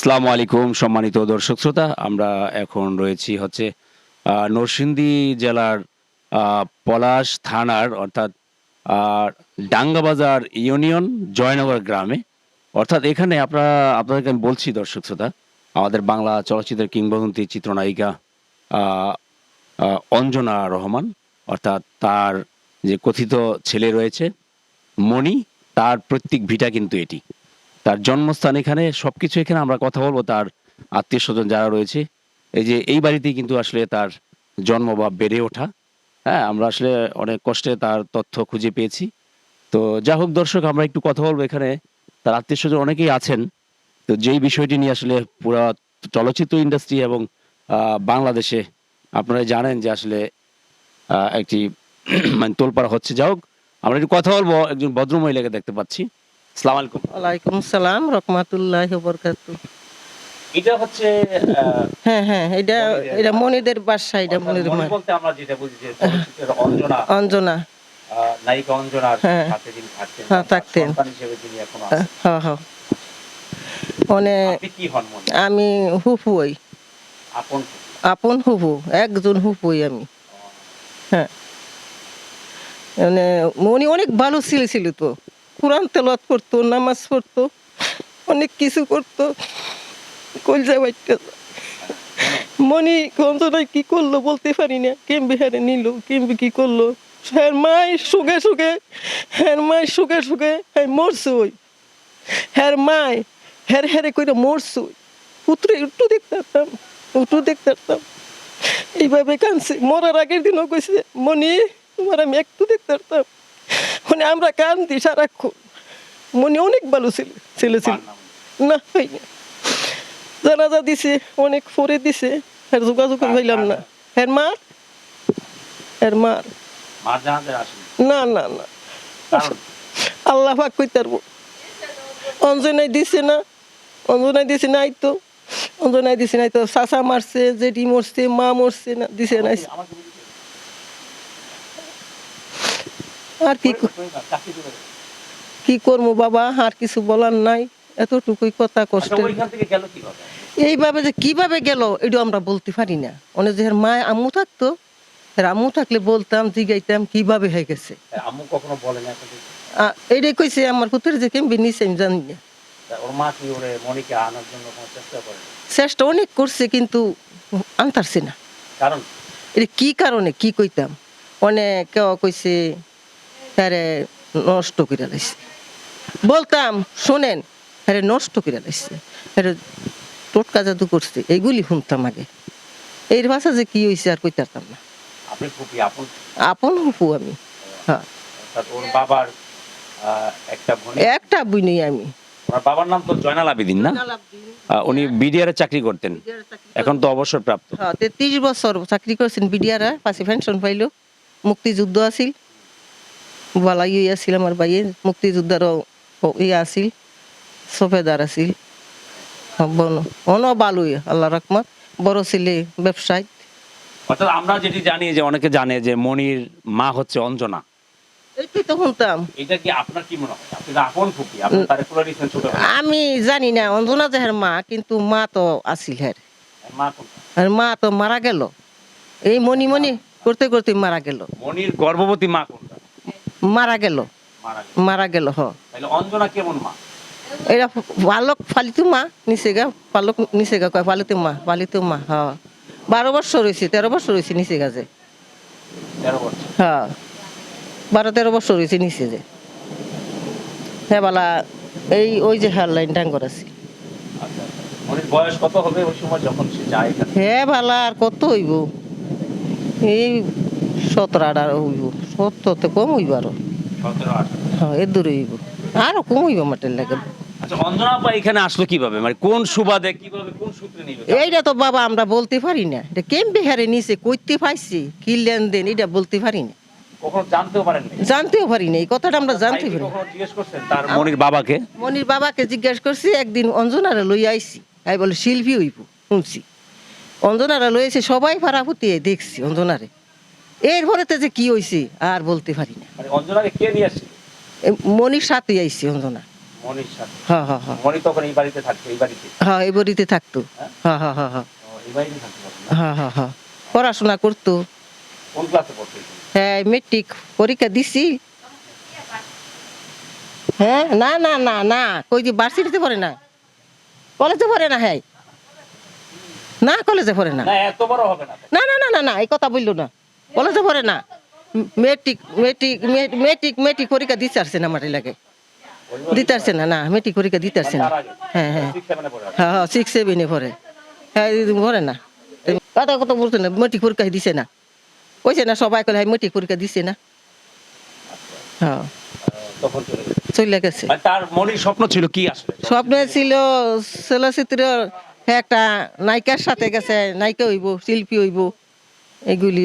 আসসালামু আলাইকুম, সম্মানিত দর্শক শ্রোতা। আমরা এখন রয়েছি হচ্ছে নরসিংদী জেলার পলাশ থানার, অর্থাৎ ডাঙ্গাবাজার ইউনিয়ন, জয়নগর গ্রামে। অর্থাৎ এখানে আপনারা, আপনাদেরকে আমি বলছি দর্শক শ্রোতা, আমাদের বাংলা চলচ্চিত্রের কিংবদন্তি চিত্রনায়িকা অঞ্জনা রহমান, অর্থাৎ তার যে কথিত ছেলে রয়েছে, মণি, তার প্রত্যেক ভিটা কিন্তু এটি। তার জন্মস্থান এখানে, সবকিছু এখানে আমরা কথা বলব তার আত্মীয় স্বজন যারা রয়েছে। এই যে এই বাড়িতেই কিন্তু আসলে তার জন্ম বা বেড়ে ওঠা। হ্যাঁ আমরা আসলে অনেক কষ্টে তার তথ্য খুঁজে পেয়েছি। তো যা হোক দর্শক, আমরা একটু কথা বলব এখানে। তার আত্মীয় স্বজন অনেকেই আছেন। তো যেই বিষয়টি নিয়ে আসলে পুরা চলচ্চিত্র ইন্ডাস্ট্রি এবং বাংলাদেশে আপনারা জানেন যে আসলে একটি মানে তোলপাড়া হচ্ছে। যা হোক, আমরা একটু কথা বলব একজন ভদ্র মহিলাকে দেখতে পাচ্ছি। সালাম আলাইকুম। ওয়ালাইকুম সালাম রহমাতুল্লাহ বরকাত এটা হচ্ছে হ্যাঁ হ্যাঁ এটা এটা মনিদের বাসা এটা মণি মা বলতে আমরা যেটা বুঝি যে অঞ্জনা। অঞ্জনা। নায়িকা অঞ্জনার হ্যাঁ। সাথে যিনি থাকতেন হ্যাঁ, থাকতেন। হিসেবে তিনি এখনও হ্যাঁ হ্যাঁ। মানে আমি হুফু ওই আপন আপন হুফু একজন হুফুই আমি। হ্যাঁ। মানে মনি অনেক ভালো ছিল ছিল তো। কোরআন তেলত করতো, নামাজ পড়তো, অনেক কিছু করতো, কলজা বাইটটা মনি কঞ্চনায় কি করল বলতে পারি না। কেমবি হারে নিল, কেমবি কি করল? হ্যাঁ মায়ের সুখে সুখে হ্যাঁ মায়ের সুখে সুখে হ্যাঁ মরছে ওই। হ্যাঁ মায় হ্যার হ্যারে কইরা মরছে ওই। পুত্রে একটু দেখতে পারতাম, একটু দেখতে পারতাম। এইভাবে কানছে মরার আগের দিনও কইছে মনি তোমার আমি একটু দেখতে পারতাম। মানে আমরা কান্দি সারাক্ষণ। মনি অনেক ভালো ছিল ছেলে ছিল। না হয়নি জানাজা দিছে অনেক পরে দিছে। আর যোগাযোগ হইলাম না। হ্যাঁ মার? হ্যাঁ মার। না না না। আল্লাহ পাক কই তারবো অঞ্জনাই দিছে না। অঞ্জনাই দিছে নাই তো। অঞ্জনাই দিছে নাই তো। চাচা মারছে জেঠি মরছে মা মরছে না দিছে নাই আমাকে বুঝিয়ে আর কি। কি করব বাবা? আর কিছু বলার নাই। এতটুকুই কথা আচ্ছা, কষ্ট কীভাবে? এইভাবে যে কীভাবে গেল এটা আমরা বলতে পারি না। অনেক যে মা আম্মু থাকতো আম্মু থাকলে বলতাম জিগাইতাম কীভাবে হয়ে গেছে। আম্মু কখনো বলে না এইটাই কইছে আমার পুত্রের যে কেমবি নিছে আমি জানি না। ওর মা কি ওরে মনিকে আনার জন্য চেষ্টা অনেক করছে কিন্তু আনতারছে না। কারণ? এটা কি কারণে? কি কইতাম? অনেক কেউ কইছে তারে নষ্ট করে লাইছে। বলতাম শোনেন আরে নষ্ট করে লাইছে। আরে টোটকা জাদু করছে এইগুলি শুনতাম আগে। এর ভাষা যে কি হয়েছে আর কইতারতাম না। আপনি হুপু আমি হ্যাঁ। বাবার একটা বোন। বই নেই আমি। বাবার নাম তো জয়নাল আবেদিন না? উনি বিডিআর চাকরি করতেন। এখন তো অবসর প্রাপ্ত হ্যাঁ তেত্রিশ বছর চাকরি করছেন বিডিআরা পাশে পেনশন পাইলো মুক্তিযুদ্ধ আছিল। বালাই ইয়ে আছিল আমার বাইয়ে মুক্তিযুদ্ধেরও ইয়ে আছিল সফেদার আছিল। বন অন বালুই আল্লাহ রহমত বড় ছেলে ব্যবসায়। অর্থাৎ আমরা যেটি জানি যে অনেকে জানে যে মনির মা হচ্ছে অঞ্জনা। এইটাই তো শুনতাম। এটা কি আপনার কি মনে হয়? আপনি তো আপন আপনি তারে কুলা দিচ্ছেন ছোট আমি জানি না অঞ্জনা যাহের মা কিন্তু মা তো আছিল হ্যার মা আর মা তো মারা গেল। এই মনি মনি করতে করতে মারা গেল। মনির গর্ভবতী মা কোনটা? মারা গেল। মারা গেল। হ। অঞ্জনা কেমন মা? এরা পালক ফালিতু মা নিচে গা পালক নিচে গা কয় পালিতু মা পালিতু মা হ। বারো বছর হয়েছে তেরো বছর হয়েছে নিচে গাছে হ্যাঁ বারো তেরো বছর হয়েছে নিচে যে। হ্যাঁ বালা এই ওই যে হেয়ার লাইন ডাঙ্গর আছে। মনির বয়স কত হবে ওই সময় যখন সে যায় হ্যাঁ বালা আর কত হইব? এই সতেরো আঠারো হইব। সত্তরতে কম হইব আরও। হ্যাঁ এ দূরে হইব। আরও কম হইব মাটের লাগে। আচ্ছা এখানে আসলো কীভাবে? মানে কোন সুবাদে কীভাবে কোন সূত্রে নিল? এইটা তো বাবা আমরা বলতে পারি না। এটা কেম বিহারে নিচে কইতে পাইছি কি লেনদেন এটা বলতে পারি না। জানতেও পারেন জানতেও পারি না এই কথাটা আমরা জানতে পারি তার মনির বাবাকে? মনির বাবাকে জিজ্ঞাসা করছি একদিন অঞ্জনারা লই আইছি। আই বলে শিল্পী হইব শুনছি। অঞ্জনারা লই আইছে সবাই ফুটিয়ে দেখছি অঞ্জনারে। এরপরেতে যে কি হইছে আর বলতে পারি না। মানে অঞ্জনাকে কে নিয়ে আসছে? মনির সাথে আইছি অঞ্জনা। মনির সাথে? হ্যাঁ হ্যাঁ হ্যাঁ মনি তখন এই বাড়িতে থাকতো এই বাড়িতে? হ্যাঁ এই বাড়িতে থাকতো। হ্যাঁ? হ্যাঁ হ্যাঁ হ্যাঁ হ্যাঁ এই বাড়িতে থাকতো না? হ্যাঁ হ্যাঁ হ্যাঁ পড়াশোনা করতো। কোন ক্লাসে পড়তো হ্যাঁ মেট্রিক পরীক্ষা দিছি। হ্যাঁ না না না না। কই যে ভার্সিটিতে পড়ে না? কলেজে পড়ে না হ্যাঁ। না কলেজে পড়ে না। না এত বড় হবে না। না না না না না এই কথা বলল না। কলেজে পড়ে না। মেট্রিক মেট্রিক মেট্রিক মেট্রিক পরীক্ষা দিতে আসছে না আমার এলাকায়। দিতে আসছে না না মেট্রিক পরীক্ষা দিতে আসছে না। হ্যাঁ হ্যাঁ। হ্যাঁ হ্যাঁ সিক্স সেভেনে পড়ে। হ্যাঁ পড়ে না। কথা কথা বলছে না মেট্রিক পরীক্ষা দিছে না। কইছে না সবাই কলে মেট্রিক পরীক্ষা দিছে না। হ্যাঁ। চলে গেছে। মানে তার মনির স্বপ্ন ছিল কি আসলে? স্বপ্ন ছিল চলচ্চিত্র হ্যাঁ একটা নায়িকার সাথে গেছে নায়িকা হইব শিল্পী হইব এগুলি।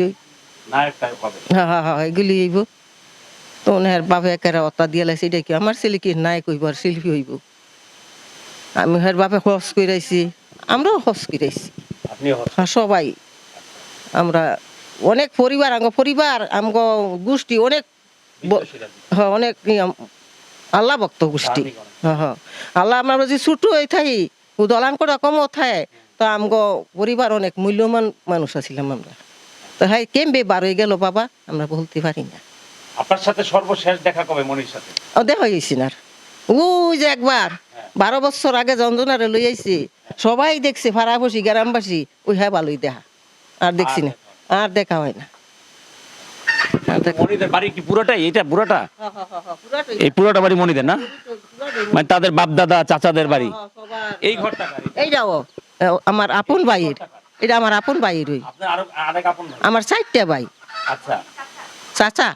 নায়কটা হবে হ্যাঁ হ্যাঁ হ্যাঁ এগুলি হইব। তো ওনার অত্তা দিয়ে লাইছে এটা কি? আমার ছেলে কি নায়ক হইব আর শিল্পী হইব? আমি হের বাপে হস কইরাইছি আমরাও হস কইরাইছি। আপনি হ্যাঁ সবাই। আমরা অনেক পরিবার আঙ্গ পরিবার আমগো গোষ্ঠী অনেক হ্যাঁ অনেক আল্লাহ ভক্ত গোষ্ঠী। হ্যাঁ হ্যাঁ। আল্লাহ আমরা যদি ছুটু হয়ে থাকি দলান করে কম থাকে তো আমগো পরিবার অনেক মূল্যবান মানুষ আছিলাম আমরা। তো হ্যাঁ কেমবে বার হয়ে গেল বাবা? আমরা বলতে পারি না। আপনার সাথে সর্বশেষ দেখা কবে মনির সাথে? ও দেখা গেছি না। ওই যে একবার বারো বছর আগে জঞ্জনারে লই আইছি। সবাই দেখছে গ্রামবাসী ওই হ্যাঁ ভালোই দেখা। আর দেখছি না। আর দেখা হয় না। মনিদের বাড়ি কি পুরোটাই? এটা পুরোটা? এই পুরোটা বাড়ি মনিদের না? মানে তাদের বাপ দাদা চাচাদের বাড়ি? এই ঘরটা এইটাও আমার আপন ভাইয়ের। এটা আমার আপন ভাই? আমার চারটা ভাই। আচ্ছা। চাচা।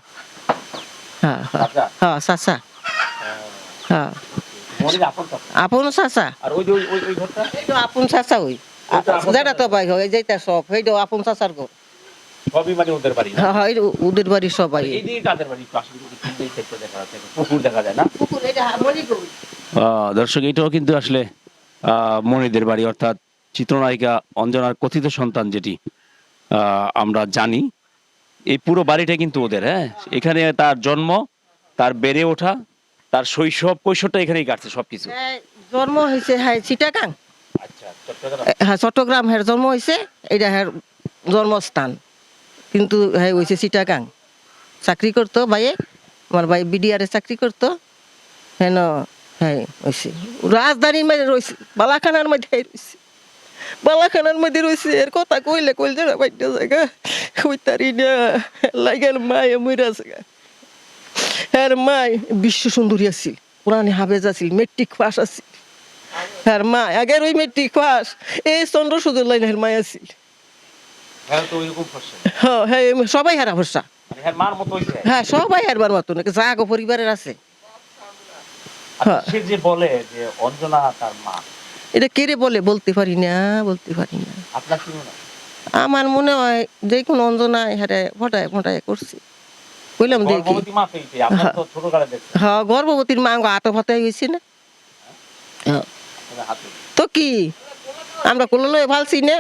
হ্যাঁ হ্যাঁ। চাচা? হ্যাঁ হ্যাঁ। আপন চাচা? আপন চাচা। আর ওই যে ওই ওই- ওই ঘরটা? এইটা আপন চাচা ওই। যেটা তো ভাই হয় যেটা সব এইটাও আপন চাচার ঘর। সবই মানে ওদের বাড়ি হ্যাঁ হ্যাঁ ওদের বাড়ি সবাই। এই দিকে কাদের বাড়ি একটু আসলে যদি কিন্তু দেখা যাচ্ছে পুকুর দেখা যায় না? পুকুর এটা মনি গো দর্শক এটাও কিন্তু আসলে আহ, মনিদের বাড়ি অর্থাৎ চিত্রনায়িকা অঞ্জনার কথিত সন্তান যেটি আমরা জানি এই পুরো বাড়িটা কিন্তু ওদের হ্যাঁ? এখানে তার জন্ম তার বেড়ে ওঠা তার শৈশব কৈশোরটা এখানেই কাটছে সবকিছু। হ্যাঁ, জন্ম হয়েছে হ্যাঁ চিটাগাং। আচ্ছা হ্যাঁ চট্টগ্রাম হ্যাঁ জন্ম হয়েছে এটা হ্যাঁ জন্মস্থান। কিন্তু হ্যাঁ হয়েছে চিটাগাং। চাকরি করতো ভাইয়ে আমার ভাই বিডিআরে চাকরি করতো হেন হ্যাঁ হয়েছে। রাজধানীর মধ্যে রয়েছে বালাখানার মধ্যে রয়েছে। বালাখানার মধ্যে রয়েছে এর কথা কইলে কইল যারা বাইটা জায়গা। ওই তারি না লাগেন মায়ে মইরা জায়গা। হ্যাঁ মায় বিশ্ব সুন্দরী আছিল পুরানি হাবেজ আছিল মেট্রিক পাস আছিল। হ্যাঁ মা আগের ওই মেট্রিক পাস এই চন্দ্র সুন্দর লাইনের মায় আছিল। হ্যাঁ হ্যাঁ হ্যাঁ সবাই হারা ভরসা। মানে হ্যাঁ সবাই হারবার মতো নাকি যা পরিবারের আছে। আচ্ছা, সে যে বলে যে অঞ্জনা তার মা। এটা কেড়ে বলে বলতে পারি না বলতে পারি না। হয়? আমার মনে হয় যে কোনো অঞ্জনা হারে ফটায় ফটায় করছি। বললাম দেখি। হ্যাঁ গর্ভবতীর মা আতো ফাতায় হয়েছে না। হ্যাঁ। তো কি? আমরা কোনো লয়ে ভালছি না।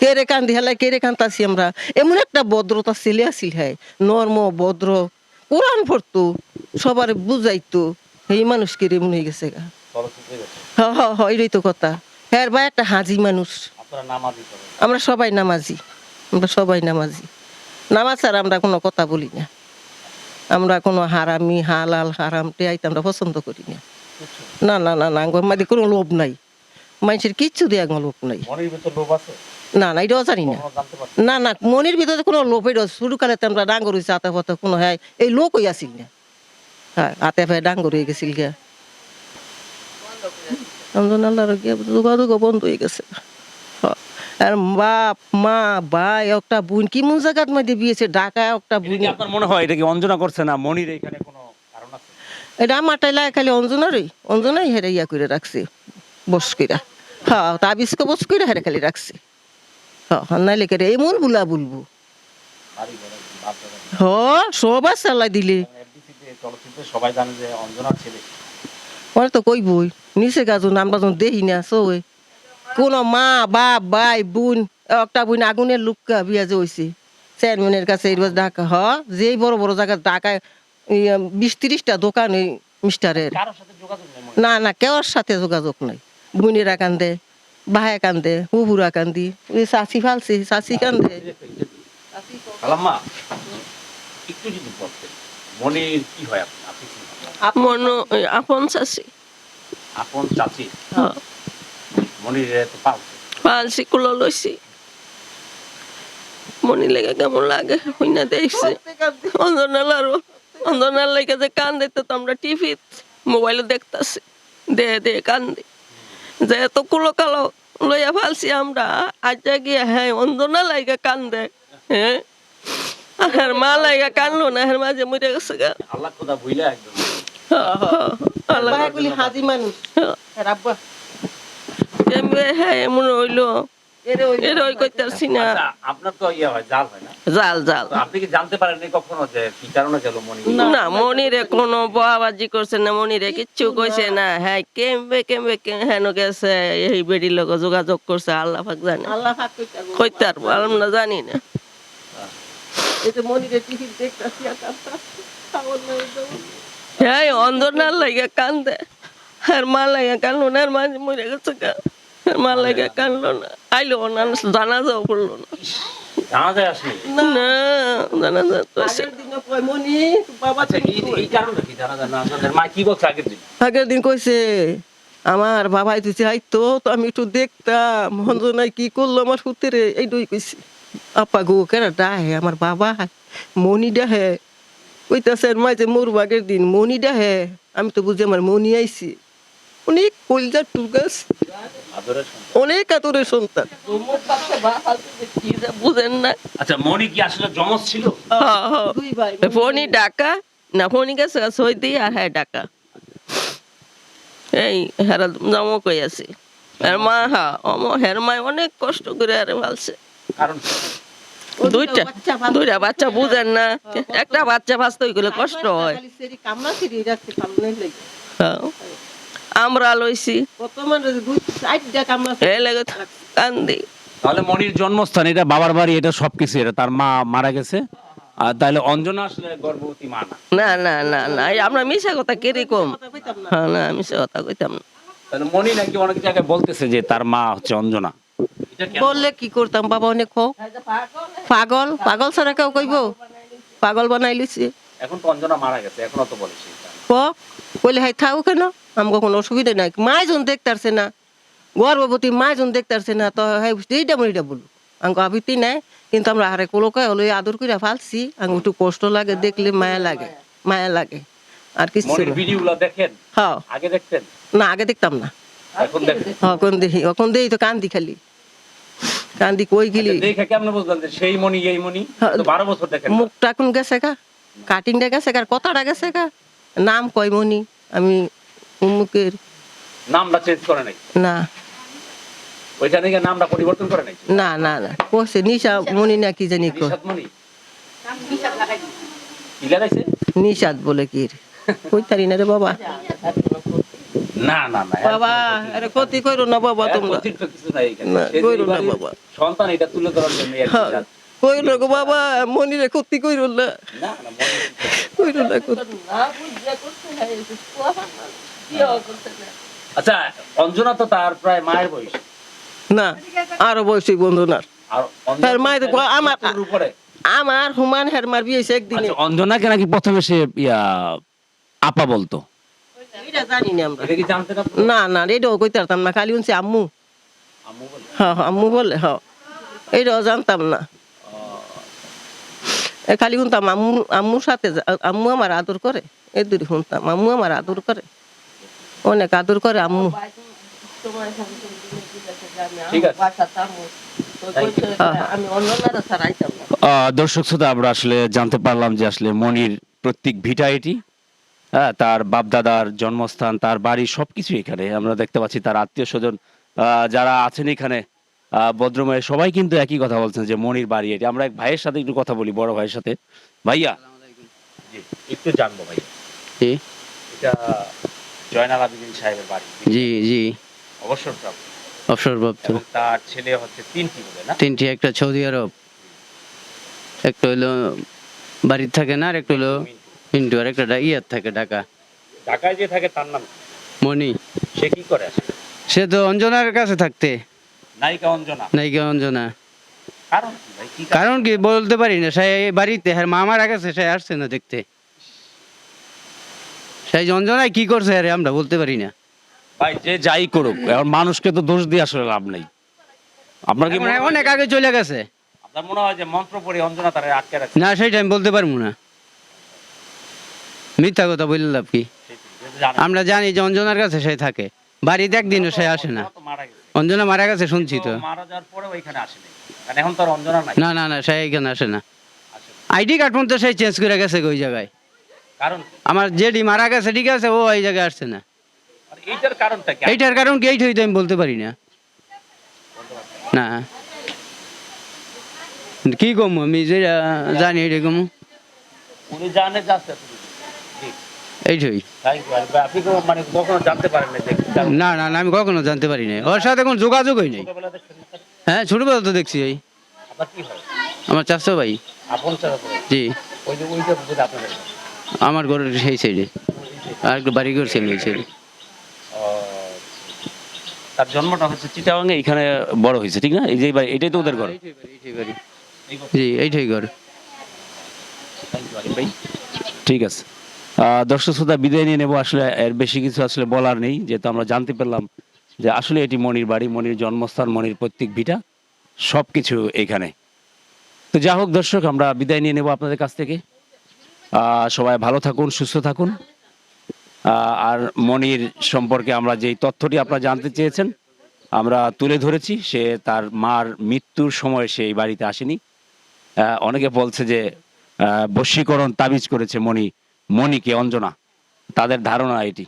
কেড়ে কান্দি হেলায় কেড়ে কান্তাছি আমরা। এমন একটা ভদ্রতা ছেলে আসিল হ্যাঁ নর্ম ভদ্র কোরআন পড়তো সবার বুঝাইতো। এই মানুষ কেড়ে মনে হয়ে গেছে গা। হ হ হ এটাই তো কথা। হ্যাঁ ভাই একটা হাজি মানুষ। আমরা সবাই নামাজি। আমরা সবাই নামাজি। নামাজ ছাড়া আমরা কোনো কথা বলি না। আমরা কোনো হারামি হালাল হারাম টেয়াইতে আমরা পছন্দ করি না। না না না না মাঝে কোনো লোভ নাই। মানুষের কিচ্ছু দিয়ে আমার লোভ নাই। না না এটাও জানি না। না। না মনের ভিতরে কোনো লোভ এটা শুরু কালে তো আমরা ডাঙ্গর হয়েছে আতে পথে কোনো হ্যাঁ এই লোক হয়ে আসিল না। হ্যাঁ আতে ফে ডাঙ্গর হয়ে গেছিল গিয়া। রমজান আল্লাহর গিয়া যোগাযোগ বন্ধ হয়ে গেছে। হ্যাঁ। আর বাপ মা ভাই একটা বোন কি মন জায়গার মধ্যে বিয়েছে ঢাকা একটা বোন। আপনার মনে হয়? এটা কি অঞ্জনা করছে না মনির? এখানে কোনো কারণ আছে? এটা আমার টাইলা খালি অঞ্জনারই। অঞ্জনাই হেরে ইয়া করে রাখছে। বস কইরা। হ্যাঁ তাবিজকে বস কইরা হেরে খালি রাখছে। হ্যাঁ নাইলে কেটে এমন বুলা বলব। হ সবার চালাই দিলে। সবাই জানে যে অঞ্জনার ছেলে। ওরা তো কইবই নিচে গাজন আমরা যখন দেখি না সই কোনো মা বাপ ভাই বোন একটা বোন আগুনের লুকা বিয়া যে হয়েছে চেয়ারম্যানের কাছে এবার ঢাকা হ যেই বড় বড় জায়গা ঢাকায় বিশ তিরিশটা দোকান ওই মিস্টারের? না না কেউর সাথে যোগাযোগ নাই। বুনিরা কান্দে বাহায় কান্দে হুহুরা কান্দি ওই চাষি ফালছি চাষি কান্দে। একটু যদি মনির কি হয় আপনি আপনি? মন আপন চাচি। মনির তো পালছে পালছি কুলো লইছি মনি লেগে কেমন লাগে হইনা দেখছি অঞ্জনাল আরও অঞ্জনাল লেগে যে কান দিতে তো আমরা টিভি মোবাইলে দেখতাছি। দে দে কান্দি। যে এত কুলো কালো লইয়া ফালছি আমরা আজ গিয়া হ্যাঁ অঞ্জনা লাগে কান্দে হ্যাঁ। আর মা লাগে কানলো না হের মাঝে মরে গেছে গা। আল্লাহ খোদা বুইলা একদম। হ্যাঁ, হ্যাঁ, আল্লাহ হাজি মানুষ হ্যাঁ। রাব্বা। হ্যাঁ এমন হইল। আচ্ছা, আপনার তো ইয়ে হয় জাল হয় না? জাল জাল। আপনি কি জানতে পারেননি কখনো যে কি কারণে গেল মনি না মনিরে কোনো বাবাজি করছে না মনিরে কিচ্ছু কইছে না। হ্যাঁ কেমবে কেমবে কে- হেন গেছে এই বেডির লোক যোগাযোগ করছে আল্লাহ পাক জানে। আল্লাহ পাক কইতা গো। কইতে পারব আমরা জানি না। এই যে মনিরে টিভি দেখতাছি আর কাঁদতাছি। হ্যাঁ অন্ধনার লাগে কান্দে আর মা লাগে কানলো না আর মাঝে মরে গেছে গা আর মা লাগে কানলো না আইলো না জানা যাও পড়ল না। আগের এই-? এই মা দিন কইছে আমার বাবা দিছে আইতো তো আমি একটু দেখতাম হঞ্জনাই কি করল আমার হুতেরে এই দুই কইছি আপা গো কেন ডাহে আমার বাবা মনি ডাহে কইতাছে আর মাঝে মোর আগের দিন মনি ডাহে আমি তো বুঝি আমার মনি আইছি। অনেক কলজা টুগাস আদরের অনেক আতরের সন্তান। বুঝেন না আচ্ছা মনি কি আসলে জমজ ছিল? হ্যাঁ, হ্যাঁ। ফোনই ডাকা না ফোনই গেছে সই দিয়ে আর হ্যাঁ ডাকা। এই হেরা জমা কই আছে। হের মা হা অম হের মায় অনেক কষ্ট করে আরে ভালছে। কারণ? দুইটা দুইটা বাচ্চা বুঝেন না। একটা বাচ্চা ভাসতে গেলে কষ্ট হয়। হ্যাঁ। আমরা লইছি। মানে কান্দি। তাহলে মনির জন্মস্থান এটা বাবার বাড়ি এটা সবকিছু এটা তার মা মারা গেছে। আর তাহলে অঞ্জনা আসলে গর্ভবতী মা না? না না না আমরা মিশা কথা কীরকম? কইতাম না। হ্যাঁ না মিশা কথা কইতাম না। তাহলে মনি নাকি অনেক জায়গায় বলতেছে যে তার মা হচ্ছে অঞ্জনা? বললে কি করতাম? বাবা অনেক হোক পাগল? পাগল ছাড়া কেউ কইব? পাগল বানাই লিছি এখন তো অঞ্জনা মারা গেছে এখনও তো বলেছি ক কইলে হাই থাও কেন? আমাকে কোনো অসুবিধা নাই। মায় জন দেখতারছে না। গর্ভবতী মায় জন দেখতারছে না। তো হ্যাঁ এইটা মরিটা বলু আমাকে আবিতি নাই কিন্তু আমরা হারে কোলোকে হলো আদর করে ফালছি। আমাকে একটু কষ্ট লাগে দেখলে মায়া লাগে মায়া লাগে। আর কিছু দেখেন? হ্যাঁ। আগে দেখতেন? না আগে দেখতাম না। এখন দেখেন? এখন দেখি। এখন দেখি তো কান্দি খালি। কান্দি কই গেলি? দেখে কেমন বুঝলেন যে সেই মনি এই মনি হ্যাঁ, তো বারো বছর দেখেন মুখটা এখন গেছে কাটিংটা গেছে কথাটা গেছে গা। নাম কয় মনি আমি উমুকের নামটা চেঞ্জ করে নাই। না। ওইখানে গিয়ে নামটা পরিবর্তন করে নাই? না না না কইছে নিশা মনি না কি জানি কয়। নিশাদ মনি কি লাগাইছে? নিশাদ বলে কি কই তারি না রে বাবা? না না না বাবা আরে ক্ষতি করো না বাবা তোমরা। কিছু নাই এখানে। না, সে যে কইরো না এবারে বাবা। সন্তান এটা তুলে ধরার জন্য আর কি হ্যাঁ, গো বাবা মনিরে ক্ষতি কইরো না। না না কইরো না। ক্ষতি। আচ্ছা অঞ্জনা তো তার প্রায় মায়ের বয়স। না আরও বয়সী বন্ধু না। আর অঞ্জনা তার মায়ের তো আমার- সত্তরের উপরে। আমার হুমান হের মার বিয়েছে একদিনে। আচ্ছা অঞ্জনাকে নাকি প্রথমে সে ইয়া আপা বলতো? এটা জানি না আমরা। এটা কি জানতেন আপনি না না এটাও কইতে পারতাম না খালি উনছে আম্মু। আম্মু বলে? হ্যাঁ আম্মু বলে হ্যাঁ এইটাও জানতাম না। এ খালি শুনতাম আম্মু আম্মুর সাথে আম্মু আমার আদর করে এই দুটি শুনতাম। আম্মু আমার আদর করে অনেক আদর করে আম্মু। দর্শক শ্রোতা আমরা আসলে জানতে পারলাম যে আসলে মনির প্রত্যেক ভিটা এটি। হ্যাঁ তার বাপদাদার জন্মস্থান তার বাড়ি সব সবকিছু এখানে। আমরা দেখতে পাচ্ছি তার আত্মীয় স্বজন যারা আছেন এখানে ভদ্রময়ে সবাই কিন্তু একই কথা বলছেন যে মনির বাড়ি এটি। আমরা এক ভাইয়ের সাথে একটু কথা বলি বড় ভাইয়ের সাথে। ভাইয়া। জি, একটু জানব ভাইয়া। জি। এটা জয়নাল আবিদিন সাহেবের বাড়ি। জি জি। অবসরপ্রাপ্ত অবসরপ্রাপ্ত তার ছেলে হচ্ছে তিনটি বলে না? তিনটি একটা সৌদি আরব একটা হইল বাড়ির থাকে না আর একটা হলো আর একটা ইয়ার থাকে ঢাকা। ঢাকায় যে থাকে তার নাম? মণি। সে কি করে? সে তো অঞ্জনার কাছে থাকতে। নায়িকা অঞ্জনা? নায়িকা অঞ্জনা। কারণ কি কারণ? কারণ কি বলতে পারি না সে বাড়িতে হ্যাঁ মামার কাছে সে আসছে না দেখতে। সেই অঞ্জনায় কি করছে আরে আমরা বলতে পারি না। ভাই যে যাই করুক এখন মানুষকে তো দোষ দিয়ে আসলে লাভ নেই। আপনার কি মনে অনেক আগে চলে গেছে। আপনার মনে হয় যে মন্ত্র পড়ে অঞ্জনা তারা আটকে রাখছে? না সেটা আমি বলতে পারব না। মিথ্যা কথা বললে লাভ কি? আমরা জানি যে অঞ্জনার কাছে সে থাকে। বাড়িতে একদিনও সে আসে না। অঞ্জনা মারা গেছে, শুনছি তো। তো না না না, সে এখানে আসে না। আইডি কার্ড পর্যন্ত সে চেঞ্জ করে গেছে ওই জায়গায়? আমার জেডি মারা গেছে, ঠিক আছে, ও এই জায়গায় আসছে না। এইটার কারণ কি? এইটা হইতে আমি বলতে পারি না। না। কি কম আমি? যেটা জানি এটা কম। উনি জানে যাচ্ছে এইটাই মানে জানতে পারেন না না না আমি কখনো জানতে পারি না ওর সাথে কোনো যোগাযোগই নেই। ছোটবেলাতে হ্যাঁ ছোটবেলা তো দেখছি এই হয়? আমার চাষতো ভাই। জি। আমার ঘরের সেই সাইডে। আর একটু বাড়ি ঘর ছিল সাইডে। তার জন্মটা হচ্ছে চিটাগাঙ্গে এখানে বড় হয়েছে ঠিক না? এই যে বাড়ি এটাই তো ওদের ঘর। জি এইটাই ঘর। ঠিক আছে। দর্শক শ্রোতা, বিদায় নিয়ে নেব। আসলে এর বেশি কিছু আসলে বলার নেই, যেহেতু আমরা জানতে পারলাম যে আসলে এটি মনির বাড়ি, মনির জন্মস্থান, মনির প্রত্যেক ভিটা সব কিছু এখানে। তো যা হোক দর্শক, আমরা বিদায় নিয়ে নেব আপনাদের কাছ থেকে। সবাই ভালো থাকুন, সুস্থ থাকুন। আর মনির সম্পর্কে আমরা যেই তথ্যটি আপনারা জানতে চেয়েছেন, আমরা তুলে ধরেছি, সে তার মার মৃত্যুর সময় সে এই বাড়িতে আসেনি। অনেকে বলছে যে বশীকরণ তাবিজ করেছে মণি মণিকে অঞ্জনা তাদের ধারণা এটি।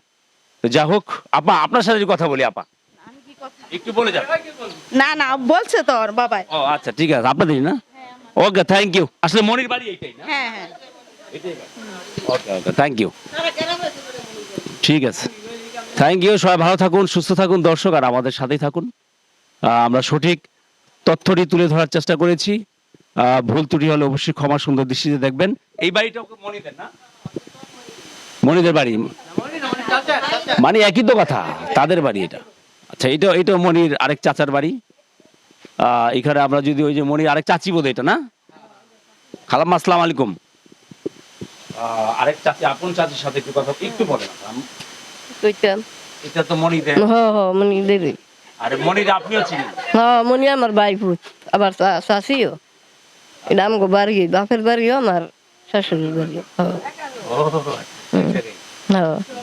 তো যা হোক আপা আপনার সাথে কথা বলি আপা। একটু বলে যান। না না বলছে তো ওর বাবাই। ও আচ্ছা ঠিক আছে আপনাদের না? ওকে থ্যাংক ইউ আসলে মনির বাড়ি এইটাই না? হ্যাঁ হ্যাঁ। ওকে ওকে থ্যাংক ইউ ঠিক আছে। থ্যাংক ইউ সবাই ভালো থাকুন সুস্থ থাকুন দর্শক আর আমাদের সাথেই থাকুন। আমরা সঠিক তথ্যটি তুলে ধরার চেষ্টা করেছি। ভুল ত্রুটি হলে অবশ্যই ক্ষমা সুন্দর দৃষ্টিতে দেখবেন। এই বাড়িটা ওকে মনিদের না? মনিদের বাড়ি। মানে একই তো কথা তাদের বাড়ি এটা। আচ্ছা এটা এটা মনির আরেক চাচার বাড়ি। আহ, এখানে আমরা যদি ওই যে মনির আরেক চাচি বোধ এটা না? খালাম আসসালাম আলাইকুম। আরেক চাচি আপন চাচির সাথে একটু কথা একটু বলেন। এটা তো মনিদের। হ হ মনিদের আরে মনির আপনিও চিনেন? হ মনি আমার ভাই ভূত আবার শাশিও এটা আমাকে বাড়ি বাপের বাড়িও আমার শাশুড়ির বাড়িও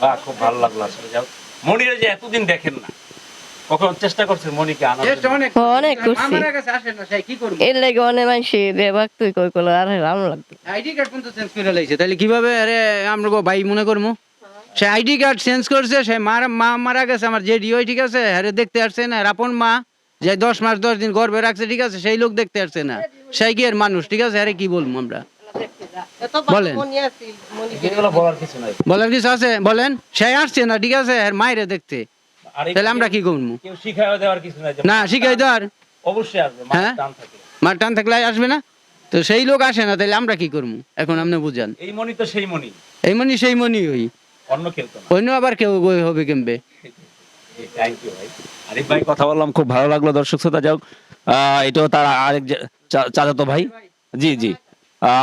বাহ খুব ভালো লাগল আসলে। যাও মনিরে যে এতদিন দেখেন না কখন চেষ্টা করছেন মনিকে আনার জন্য? হ, অনেক করছি। কি করব? এর লাগে অনেক মানুষ বেবাক তুই কই কল আর রাম লাগতো। আইডি কার্ড পর্যন্ত চেঞ্জ করে লাইছে। তাহলে কীভাবে? আরে আমরা গো ভাই মনে করব সে আইডি কার্ড চেঞ্জ করছে সে মারা মা মারা গেছে আমার জেডি ওই ঠিক আছে আরে দেখতে আসছে না। আপন মা যে দশ মাস দশ দিন গর্ভে রাখছে ঠিক আছে সেই লোক দেখতে আসছে না। সেই কি এর মানুষ ঠিক আছে? আরে কি বলব আমরা? বলেন। বলার কিছু নাই। বলার আছে? বলেন সে আসছে না ঠিক আছে মায়েরে দেখতে। তাহলে আমরা কি করব? কেউ শিখায় দেওয়ার কিছু নাই না শিখাই আর অবশ্যই আসবে হ্যাঁ? টান মার টান থাকলে আসবে না? তো সেই লোক আসে না তাহলে আমরা কি করব? এখন আপনি বুঝান। এই মনি তো সেই মনি। এই মনি সেই মনি ওই। অন্য কেউ তো অন্য আবার কেউ হবে কেমবে? থ্যাংক ইউ ভাই। আরিফ ভাই কথা বললাম খুব ভালো লাগল দর্শক শ্রোতা। যাও এটাও তার আরেক চাচাতো ভাই। জি জি।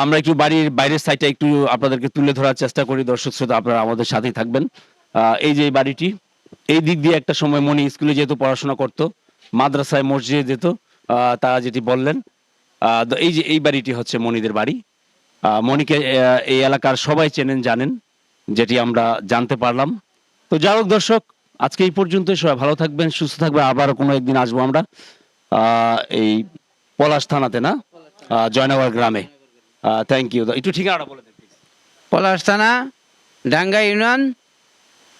আমরা একটু বাড়ির বাইরের সাইডটা একটু আপনাদেরকে তুলে ধরার চেষ্টা করি। দর্শক শ্রোতা, আপনারা আমাদের সাথেই থাকবেন। এই যে বাড়িটি, এই দিক দিয়ে একটা সময় মনি স্কুলে যেহেতু পড়াশোনা করতো, মাদ্রাসায় মসজিদে যেত তারা যেটি বললেন এই যে এই বাড়িটি হচ্ছে মনিদের বাড়ি। মনিকে এই এলাকার সবাই চেনেন, জানেন, যেটি আমরা জানতে পারলাম। তো যাই হোক দর্শক, আজকে এই পর্যন্ত সবাই ভালো থাকবেন, সুস্থ থাকবেন। আবার কোনো একদিন আসব আমরা এই পলাশ থানাতে না? জয়নগর গ্রামে। থ্যাংক ইউ একটু ঠিকানাটা বলে দেন পলাশ থানা ডাঙ্গা ইউনিয়ন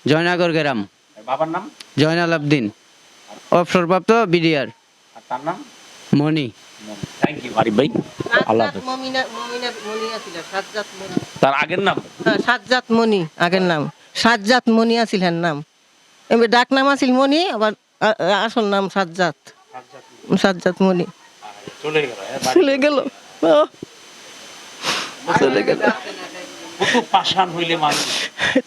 জয়নগর গ্রাম। বাবার নাম? জয়নাল আবদিন। অবসরপ্রাপ্ত বিডিআর। আর তার নাম? মণি। থ্যাংক ইউ আরিফ ভাই। আল্লাহ মনি মনি। তার আগের নাম? হ্যাঁ সাজ্জাদ মনি আগের নাম। সাজ্জাদ মনি আছিল হ্যার নাম। এবার ডাক নাম আছিল মনি আবার আসল নাম সাজ্জাদ। সাজ্জাদ মনি। চলে গেল চলে গেল। চলে গেল কত হইলে মানুষ।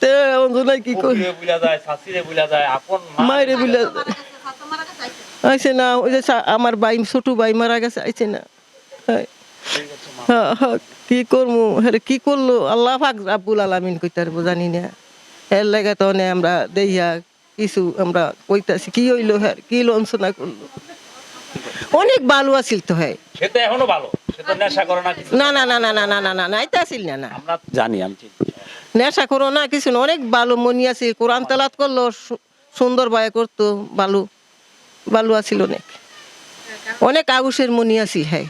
তে অঞ্জনাই কি করি বুলা যায় শাশুড়ে বুলা যায় আপন মা মায়েরে বলে আইছে না ওই যে আমার ভাই ছোট ভাই মারা গেছে আইছে না। হ্যাঁ। হ্যাঁ, কি করব হ্যাঁ কি করল? আল্লাহ পাক রাব্বুল আলামিন কইতার জানি না। এর লাগে তো আমরা দেইয়া কিছু আমরা কইতাছি কি হইল হ্যাঁ কি লঞ্চনা করল? অনেক ভালো আছিল তো হ্যাঁ। সে তো এখনও ভালো সে নেশা করে না না না না না না না না না না এটা আছিল না না। আমরা জানি আমি নেশা করো না কিছু না, অনেক ভালো মনি আছে কোরআন তেলাত করল সুন্দর বায়ে করতো ভালো ভালো আছিল অনেক। অনেক আগুসের মনি আছিল হ্যাঁ।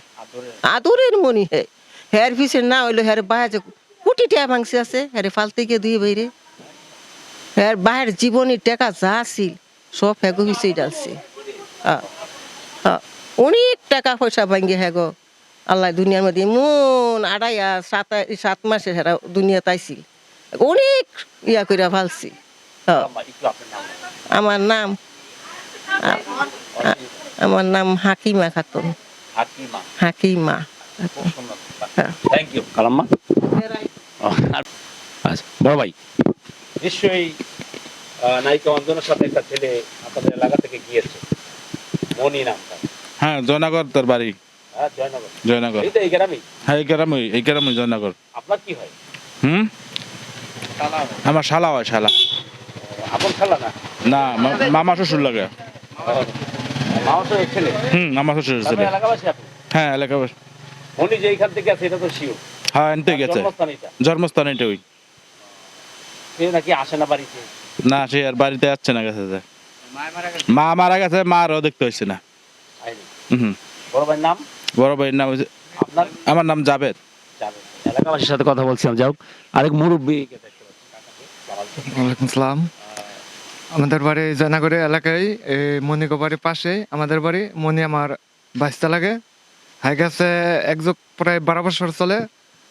আদরের। মনি হ্যাঁ। হ্যার পিছে না হইল হ্যার বাহে যে কোটি টাকা ভাঙছে আছে হ্যারে ফালতে গিয়ে দুই বাইরে। হ্যার বাহের জীবনী টাকা যা আছিল সব হ্যাগো পিছে ডালছে। হ্যাঁ হ্যাঁ অনেক টাকা পয়সা ভাঙ্গে হ্যাঁ গো। আল্লাহ দুনিয়ার মধ্যে এমন আড়াই আর সাত সাত মাসে হেরা দুনিয়া তাইছিল অনেক ইয়া কইরা ফালছি হ্যাঁ। আমার নাম আমার নাম হাকিমা খাতুন। হাকিমা। সুন্দর হ্যাঁ। থ্যাংক ইউ কালাম্মা? আচ্ছা বড় ভাই। নিশ্চয়ই নায়িকা অঞ্জনের সাথে একটা ছেলে আপনাদের এলাকা থেকে গিয়েছে। মনি হ্যাঁ জয়নগর তোর বাড়ি। হ্যাঁ জয়নগর। জয়নগর। এই গ্রামে হ্যাঁ এই গ্রামে এই গ্রামে জয়নগর। আপনার কি হয়? হুম? আমার শালা হয় শালা। আপন না? না মামা শ্বশুর লাগে। ছেলে? হুম মামা শ্বশুর ছেলে। এলাকাবাসী আপনি? হ্যাঁ এলাকা মনি যে এইখান থেকে আছে এটা তো হ্যাঁ এনতে গেছে। জন্মস্থান এটা ওই সে নাকি আসে না বাড়িতে? না সে আর বাড়িতে আসছে না গেছে যে। মা মারা গেছে মা আরও দেখতে হয়েছে না। হুম বড় ভাইয়ের নাম? বড় ভাইয়ের নাম আপনার? আমার নাম জাবেদ। এলাকাবাসীর সাথে কথা বলছিলাম যাও আরেক মুরব্বী। ওয়ালাইকুম সালাম। আমাদের বাড়ি জয়নগরে এলাকায় এই মণিকো বাড়ির পাশে আমাদের বাড়ি। মণি আমার বাইশটা লাগে। হয়ে গেছে এক যুগ প্রায় বারো বছর চলে।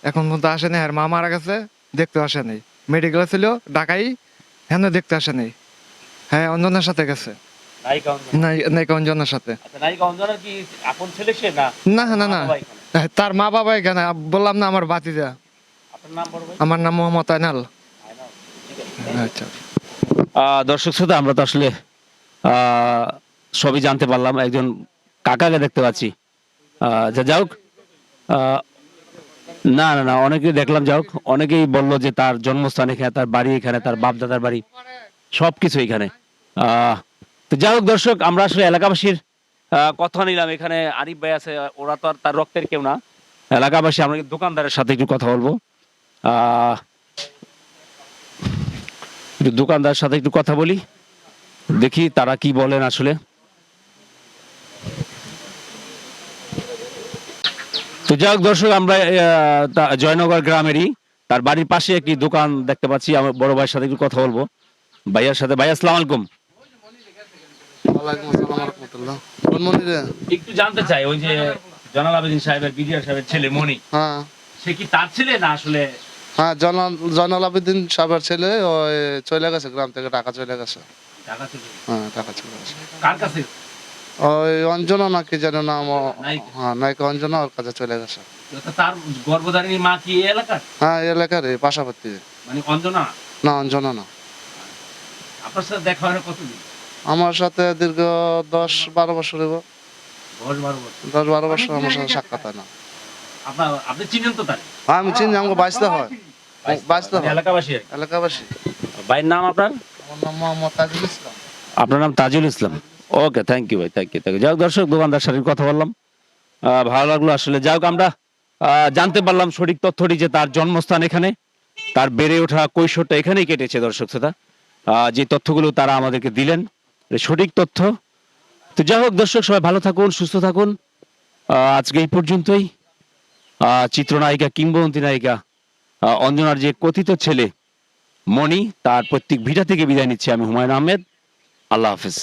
এখন পর্যন্ত আসেনি আর মা মারা গেছে। দেখতে আসেনি। মেডিকেল ছিল ঢাকাই। হেন দেখতে আসেনি। হ্যাঁ অঞ্জনের সাথে গেছে। নায়িকা অঞ্জনের সাথে। আচ্ছা নায়িকা অঞ্জনের কি আপন ছেলে সে না? না না। হ্যাঁ, তার মা বাবা এখানে বললাম না আমার বাতিজা আপনার নাম বড় ভাই? আমার নাম মোহাম্মদ আইনাল আচ্ছা। আহ, দর্শক শ্রোতা আমরা তো আসলে আহ, সবই জানতে পারলাম। একজন কাকাকে দেখতে পাচ্ছি। আহ, যা যাওক আহ, না না না অনেকেই দেখলাম যাওক অনেকেই বলল যে তার জন্মস্থান এখানে তার বাড়ি এখানে তার বাপ দাদার বাড়ি সবকিছু এখানে। তো যাই হোক দর্শক, আমরা আসলে এলাকাবাসীর কথা নিলাম। এখানে আরিফ ভাই আছে, ওরা তো আর তার রক্তের কেউ না। এলাকাবাসী, আমরা দোকানদারের সাথে একটু কথা বলব। আহ, একটু দোকানদার সাথে একটু কথা বলি, দেখি তারা কি বলেন আসলে। তো যাই হোক দর্শক, আমরা জয়নগর গ্রামেরই, তার বাড়ির পাশে একটি দোকান দেখতে পাচ্ছি। আমার বড় ভাইয়ের সাথে একটু কথা বলব। ভাইয়ার সাথে ভাই আসসালাম আলাইকুম। ওয়ালাইকুম আসসালাম রহমতুল্লাহ। কোন মন্দিরে? একটু জানতে চাই ওই যে জনাল আবেদিন সাহেবের বিডিআর সাহেবের ছেলে মনি হ্যাঁ। সে কি তার ছেলে না আসলে? হ্যাঁ জনাল জনাল আবেদিন সাহেবের ছেলে ওই চলে গেছে গ্রাম থেকে টাকা চলে গেছে। টাকা ছেলে হ্যাঁ টাকা চলে গেছে। কার কাছে? ওই অঞ্জনা নাকি যেন নাম হ্যাঁ নায়িকা অঞ্জনা ওর কাছে চলে গেছে। তার গর্ভধারিণী মা কি এলাকার? হ্যাঁ এলাকার পাশাপাশি। মানে অঞ্জনা? না অঞ্জনা না। আপনার সাথে দেখা হয় কতদিন? আমার সাথে দীর্ঘ দশ বারো বছর হইব। দশ বারো বছর। আমার সাথে সাক্ষাৎ হয় না। আপনি চিনেন তো তার হ্যাঁ আমি চিনি আমাকে বাঁচতে হয়। বাঁচতে হয়। এলাকাবাসী এলাকাবাসী। ভাইয়ের নাম আপনার? আমার নাম মোহাম্মদ তাজুল ইসলাম। আপনার নাম Tajul Islam. Okay thank you ভাই থ্যাংক ইউ থ্যাংক ইউ যাই হোক দর্শক দোকানদার সাথে কথা বললাম। ভালো লাগল আসলে। যাই হোক আমরা জানতে পারলাম সঠিক তথ্যটি যে তার জন্মস্থান এখানে। তার বেড়ে ওঠা কৈশোরটা এখানেই কেটেছে দর্শক শ্রোতা। আহ, যে তথ্যগুলো তারা আমাদেরকে দিলেন সঠিক তথ্য। তো যাই হোক, দর্শক, সবাই ভালো থাকুন, সুস্থ থাকুন। আজকে এই পর্যন্তই। চিত্রনায়িকা, কিংবদন্তি নায়িকা অঞ্জনার যে কথিত ছেলে মণি, তার প্রত্যেক ভিটা থেকে বিদায় নিচ্ছে আমি হুমায়ুন আহমেদ। আল্লাহ হাফিজ।